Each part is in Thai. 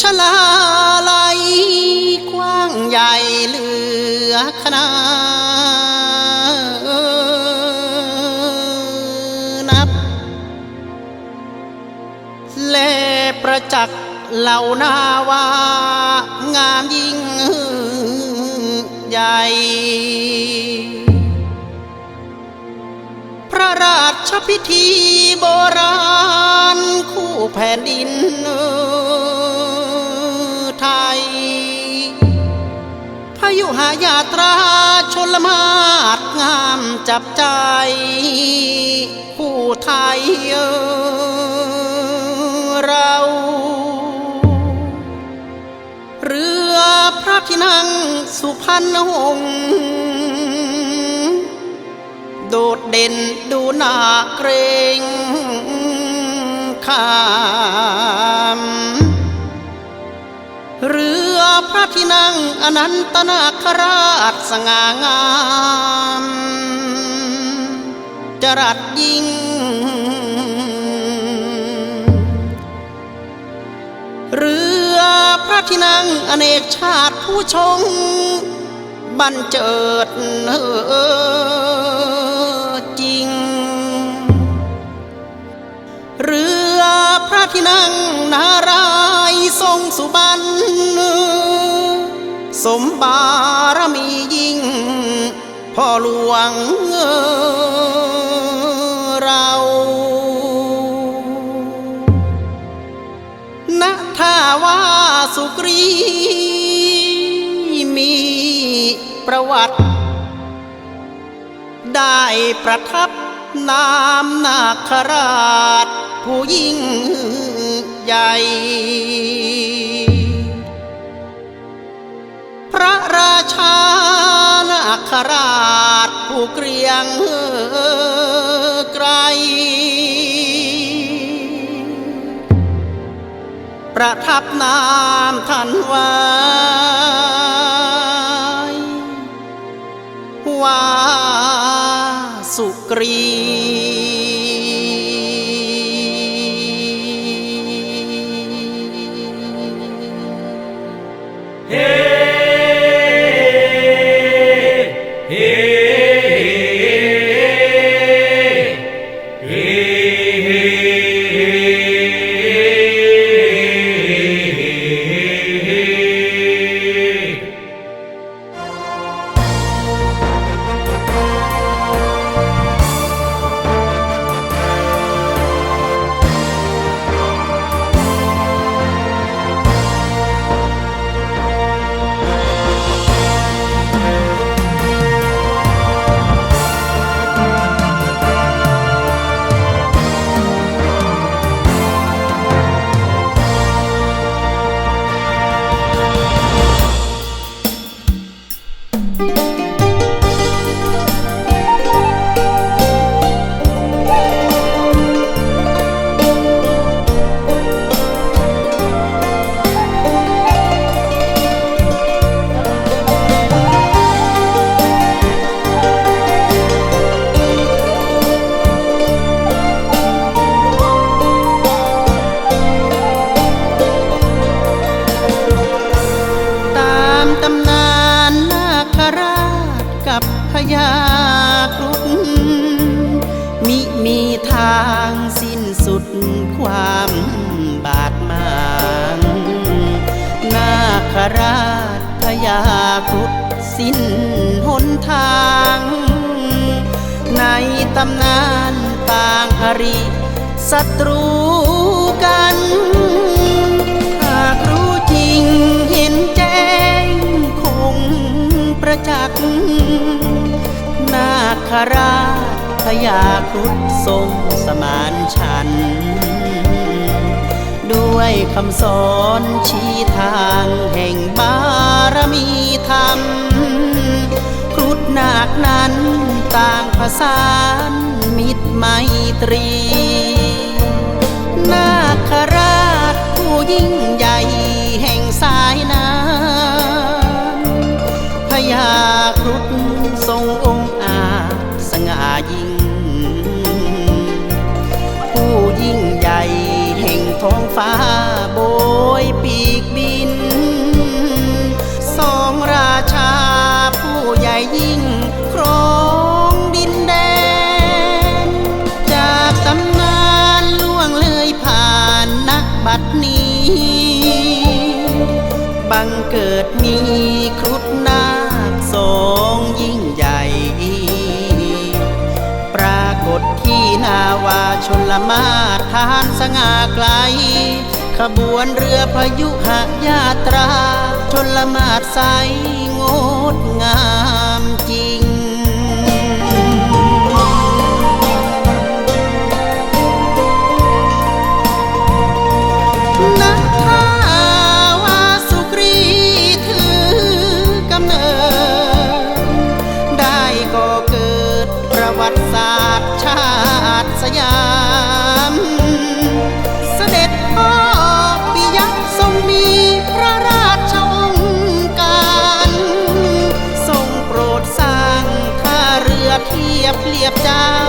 ชลาลัยกว้างใหญ่เหลือขนานับแลประจักษ์เหล่านาวางามยิ่งใหญ่ พระราชพิธีโบราณ คู่แผ่นดินไหายาตราชนละมาดงามจับใจ ผู้ไทยเรา เรือพระที่นั่งสุพรรณหงษ์โดดเด่นดูหน้าเกรงขามเรือพระที่นั่งอนันตนาค ราชสง่างามจรัสยิ่ง เรือพระที่นั่งอเนกชาติผู้ชง บันเจิดเออจริง เรือพระที่นั่งนารายทรงสุบรรณ สมบารมียิ่ง พ่อหลวงเราณท่าว่าสุกรี มีประวัติ ได้ประทับนามนาคราช ผู้ยิ่งใหญ่ ระราชานาคราชผู้เกรียงไกรประทับนามท่านไว้ว่าสุกรี ตำนานนาคราชกับพญาครุฑมิมีทางสิ้นสุดความบาดหมางนาคราชพญาครุฑสิ้นหนทาง ในตำนานปางอริศัตรูกัน จักนาคราชพยาครุฑทรงสมานฉัน ด้วยคำสอนชี้ทางแห่งบารมีธรรม ครุฑนาคนั้นต่างผสานมิตรไมตรี นาคราชผู้ยิ่งใหญ่แห่งสายน้ำ บังเกิดมีครุฑนาคสองยิ่งใหญ่ ปรากฏที่นาวาชนละมาทานสง่าไกล ขบวนเรือพยุหยาตรา ชนละมาศใสงดงาม เรียบเจ้า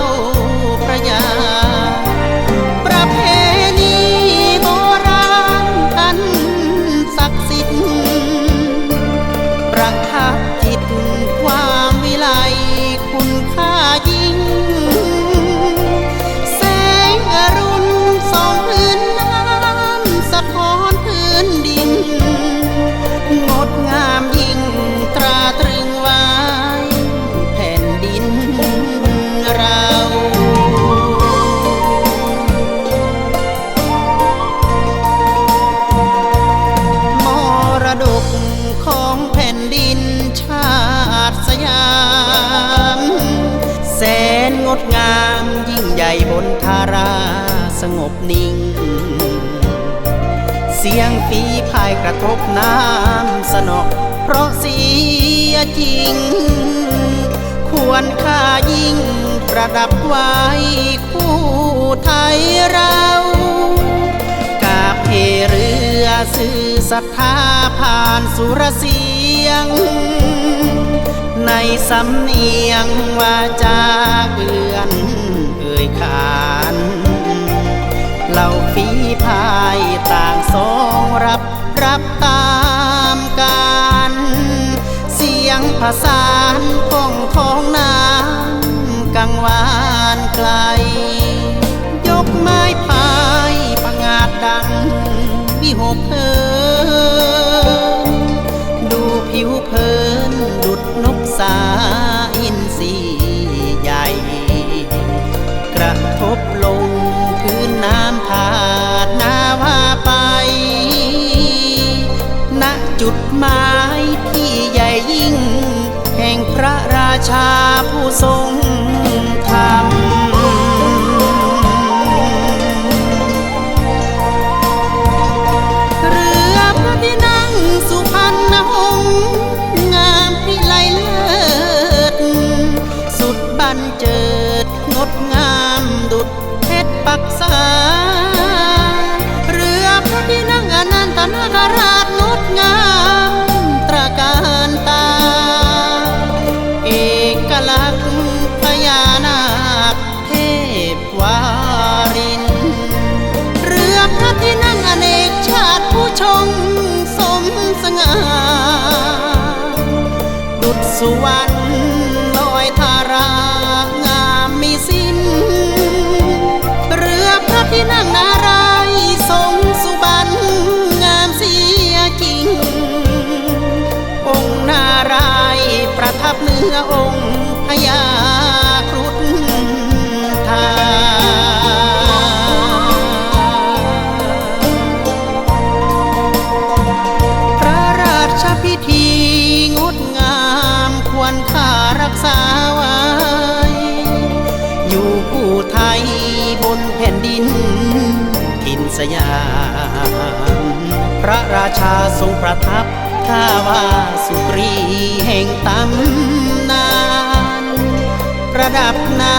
งบนิ่ง เสียงฝีพายกระทบน้ำสนอก เพราะเสียจริง ควรค่ายิ่งประดับไว้คู่ไทยเรากาบเพเรือสื่อศรัทธาผ่านสุรเสียง ในสำเนียงว่าจา สองรับรับตามการเสียงผสานพ้องท้องน้ำกังวานไกล ยกไม้พายประงาดดังวิหกเพินดูผิวเพลินดุดนกสา จุดหมายที่ใหญ่ยิ่ง แห่งพระราชาผู้ทรงธรรม ดุดสุวรรณลอยทารางามมีสิ้น เรือพระที่นั่งนารายทรงสุบรรณงามเสียจริง องค์นารายประทับเหนือองค์พญา รค่ารักษาไว้ อยู่คู่ไทยบนแผ่นดิน ทินสยาม พระราชาทรงประทับท้าว่าสุกรีแห่งตำนาน ประดับนา